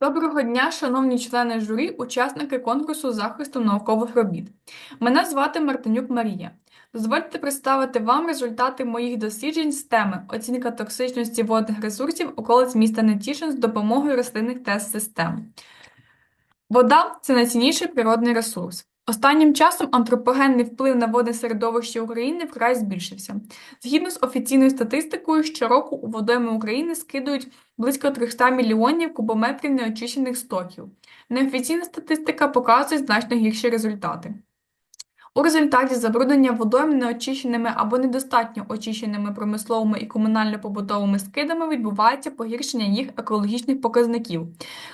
Доброго дня, шановні члени журі, учасники конкурсу захисту наукових робіт. Мене звати Мартинюк Марія. Дозвольте представити вам результати моїх досліджень з теми оцінка токсичності водних ресурсів околиць міста Нетішин з допомогою рослинних тест-систем. Вода це найцінніший природний ресурс. Останнім часом антропогенний вплив на водне середовище України вкрай збільшився. Згідно з офіційною статистикою, щороку у водойми України скидують близько 300 мільйонів кубометрів неочищених стоків. Неофіційна статистика показує значно гірші результати. У результаті забруднення водойм неочищеними або недостатньо очищеними промисловими і комунально-побутовими скидами відбувається погіршення їх екологічних показників,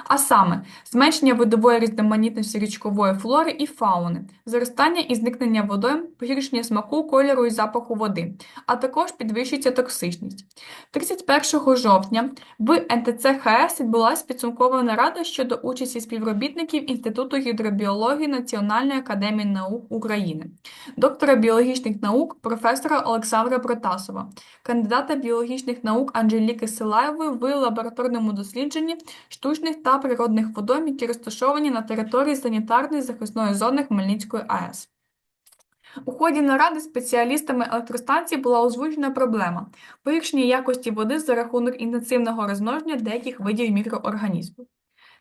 а саме зменшення видової різноманітності річкової флори і фауни, зростання і зникнення водойм, погіршення смаку, кольору і запаху води, а також підвищується токсичність. 31 жовтня в НТЦ ХС відбулася підсумкова нарада щодо участі співробітників Інституту гідробіології Національної академії наук України. України, доктора біологічних наук, професора Олександра Протасова, кандидата біологічних наук Анжеліки Силаєвої в лабораторному дослідженні штучних та природних водойм, які розташовані на території санітарної захисної зони Хмельницької АЕС. У ході наради спеціалістами електростанції була озвучена проблема погіршення якості води за рахунок інтенсивного розмноження деяких видів мікроорганізмів.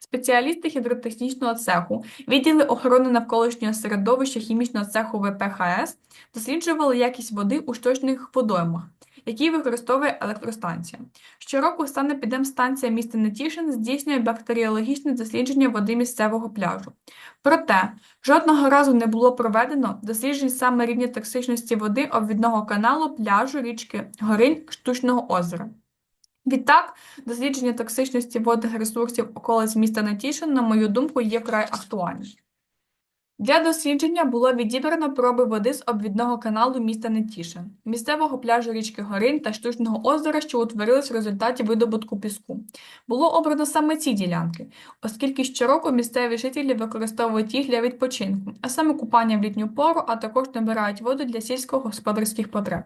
Спеціалісти гідротехнічного цеху, відділи охорони навколишнього середовища хімічного цеху ВПХС досліджували якість води у штучних водоймах, які використовує електростанція. Щороку санепідемстанція міста Нетішин здійснює бактеріологічне дослідження води місцевого пляжу. Проте жодного разу не було проведено досліджень саме рівня токсичності води обвідного каналу пляжу річки Горинь штучного озера. Відтак, дослідження токсичності водних ресурсів околиць міста Нетішин, на мою думку, є вкрай актуальним. Для дослідження було відібрано проби води з обвідного каналу міста Нетішин, місцевого пляжу річки Горин та штучного озера, що утворились в результаті видобутку піску. Було обрано саме ці ділянки, оскільки щороку місцеві жителі використовують їх для відпочинку, а саме купання в літню пору, а також набирають воду для сільськогосподарських потреб.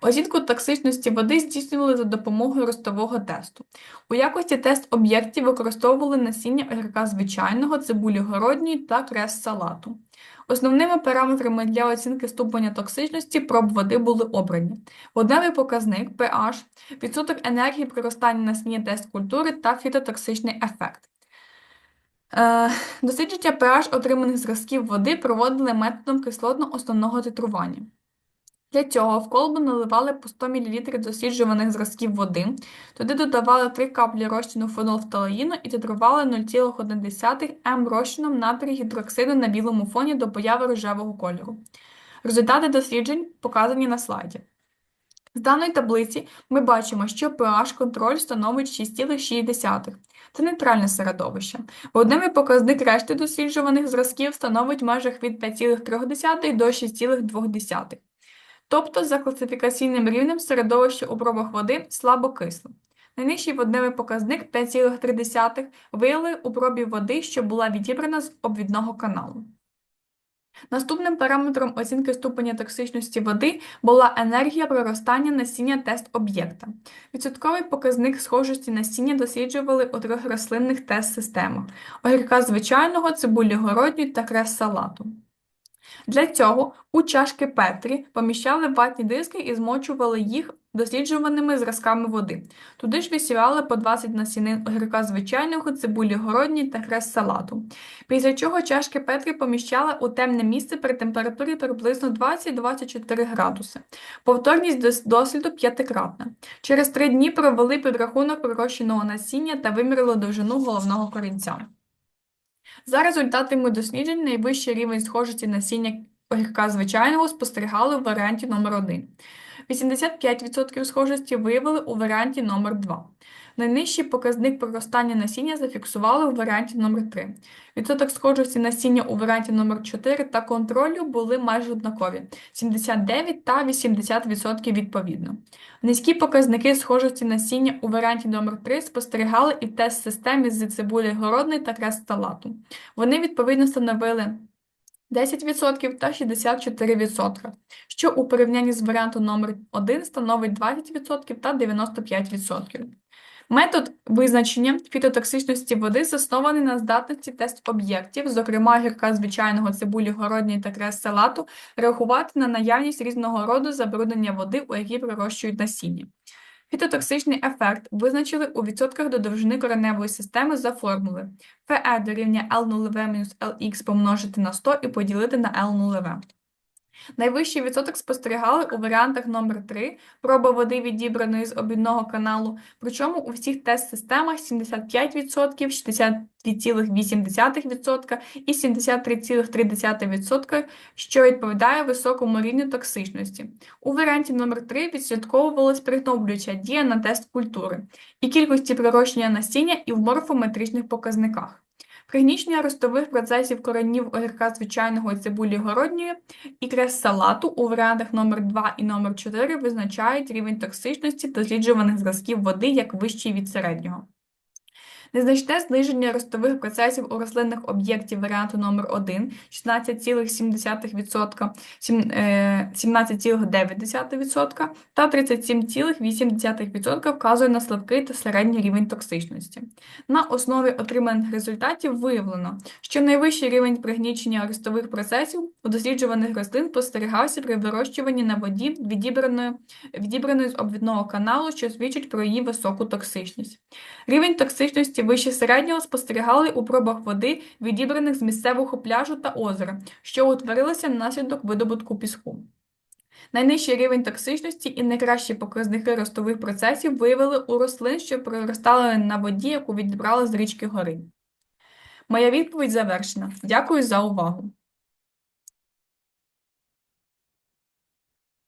Оцінку токсичності води здійснювали за допомогою ростового тесту. У якості тест об'єктів використовували насіння огірка звичайного, цибулі городньої та крес салату. Основними параметрами для оцінки ступеня токсичності проб води були обрані: водневий показник pH, відсоток енергії приростання насіння тест культури та фітотоксичний ефект. Е, дослідження pH отриманих зразків води проводили методом кислотно-основного титрування. Для цього в колбу наливали по 100 мл досліджуваних зразків води, туди додавали 3 каплі розчину фенолфталеїну і титрували 0,1 М розчином натрій гідроксиду на білому фоні до появи рожевого кольору. Результати досліджень показані на слайді. З даної таблиці ми бачимо, що pH контроль становить 6,6. Це нейтральне середовище. Водневий показник решти досліджуваних зразків становить в межах від 5,3 до 6,2. Тобто за класифікаційним рівнем середовище у пробах води слабокисле. Найнижчий водневий показник 5,3 виявили у пробі води, що була відібрана з обвідного каналу. Наступним параметром оцінки ступеня токсичності води була енергія проростання насіння тест об'єкта. Відсотковий показник схожості насіння досліджували у трьох рослинних тест-системах огірка звичайного, цибулі городньої та крес салату. Для цього у чашки Петрі поміщали ватні диски і змочували їх досліджуваними зразками води. Туди ж висівали по 20 насінин огірка звичайного, цибулі городні та хрест салату. Після чого чашки Петрі поміщали у темне місце при температурі приблизно 20-24 градуси. Повторність досліду п'ятикратна. Через три дні провели підрахунок пророщеного насіння та вимірили довжину головного корінця. За результатами досліджень, найвищий рівень схожості насіння огірка звичайного спостерігали в варіанті номер 1 85% схожості виявили у варіанті номер 2 Найнижчий показник проростання насіння зафіксували у варіанті номер 3 Відсоток схожості насіння у варіанті номер 4 та контролю були майже однакові 79 та 80% відповідно. Низькі показники схожості насіння у варіанті номер 3 спостерігали і в тест-системі з цибулі городної та крест салату. Вони відповідно становили 10% та 64%, що у порівнянні з варіантом номер 1 становить 20% та 95%. Метод визначення фітотоксичності води заснований на здатності тест об'єктів, зокрема гірка звичайного цибулі городньої та крес салату, реагувати на наявність різного роду забруднення води, у якій пророщують насіння. Фітотоксичний ефект визначили у відсотках до довжини кореневої системи за формули Фе дорівнює L0V-LX помножити на 100 і поділити на L0. Найвищий відсоток спостерігали у варіантах номер 3 проба води відібраної з обідного каналу, причому у всіх тест-системах 75%, 62,8% і 73,3%, що відповідає високому рівню токсичності. У варіанті номер 3 відслідковувалась пригноблююча дія на тест культури і кількості прирощення насіння і в морфометричних показниках. Пригнічення ростових процесів коренів огірка звичайного цибулі городньої і крес салату у варіантах номер 2 і номер 4 визначають рівень токсичності досліджуваних зразків води як вищий від середнього. Незначне зниження ростових процесів у рослинних об'єктів варіанту номер 1 16,7%, е, 17,9% та 37,8% вказує на слабкий та середній рівень токсичності. На основі отриманих результатів виявлено, що найвищий рівень пригнічення ростових процесів у досліджуваних рослин спостерігався при вирощуванні на воді відібраної, відібраної з обвідного каналу, що свідчить про її високу токсичність. Рівень токсичності вище середнього спостерігали у пробах води, відібраних з місцевого пляжу та озера, що утворилося внаслідок видобутку піску. Найнижчий рівень токсичності і найкращі показники ростових процесів виявили у рослин, що проростали на воді, яку відібрали з річки гори. Моя відповідь завершена. Дякую за увагу.